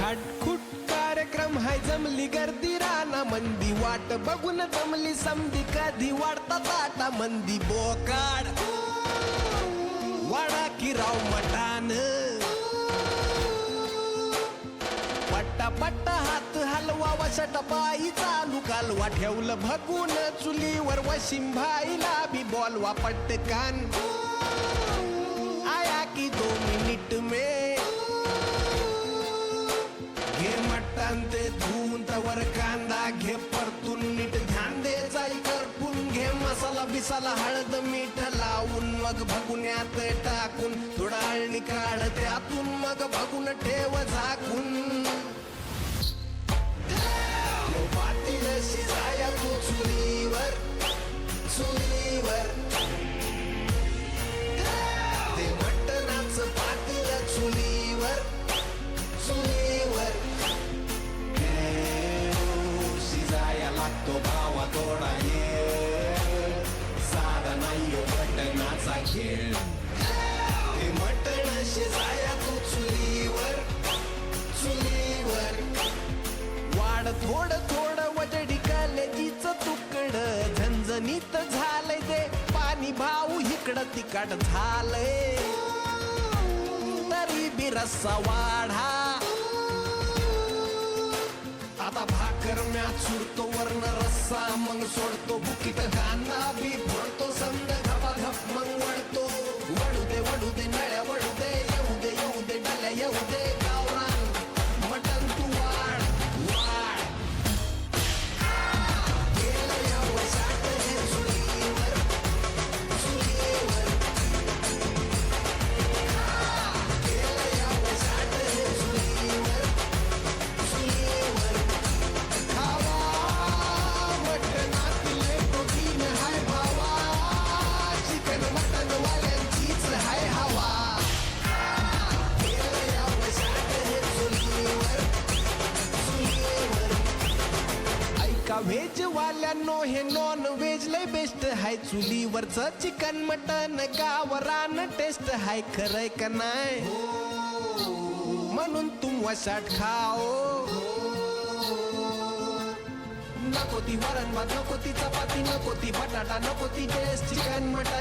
खाटखुट कार्यक्रम हाय जमली गर्दी राना मंदी वाट. बघून जमली समधी कधी वाढता ताटा मंदी बोकाड. वाडा की राव मटान पट्टा पट्टा हात हलवा वशट पायी चालू. कालवा ठेवलं भगून चुलीवर वशिम भाईला बी बॉलवा पटकान. आया की दो मिनिट पर कांदा घे परतून नीट ध्यान दे जाई करपून घे. मसाला बिसाला हळद मीठ लावून मग भगुन्यात टाकून. थोडा अळणी काढ त्यातून मग भगून ठेव झाकून. खेळ ते मटण शिजाया तू चुलीवर चुलीवर वाढ थोडं थोडं वजडी कलेजीच तुकड झणझणीत झालंय ते पाणी भाऊ इकडं तिकड झालंय तरी बी रस्सा वाढा आता भाकर म्या चुरतो वर्ण रस्सा मग सोडतो बुकीत. व्हेज वाल्यांनो हे नॉन व्हेज लय बेस्ट हाय चुलीवरच चिकन मटन गावरान टेस्ट हाय खरंय का नाही? म्हणून तुम वसाट खाओ. नको ती वरण भात नको ती चपाती नको ती बटाटा नको ती टेस्ट चिकन मटन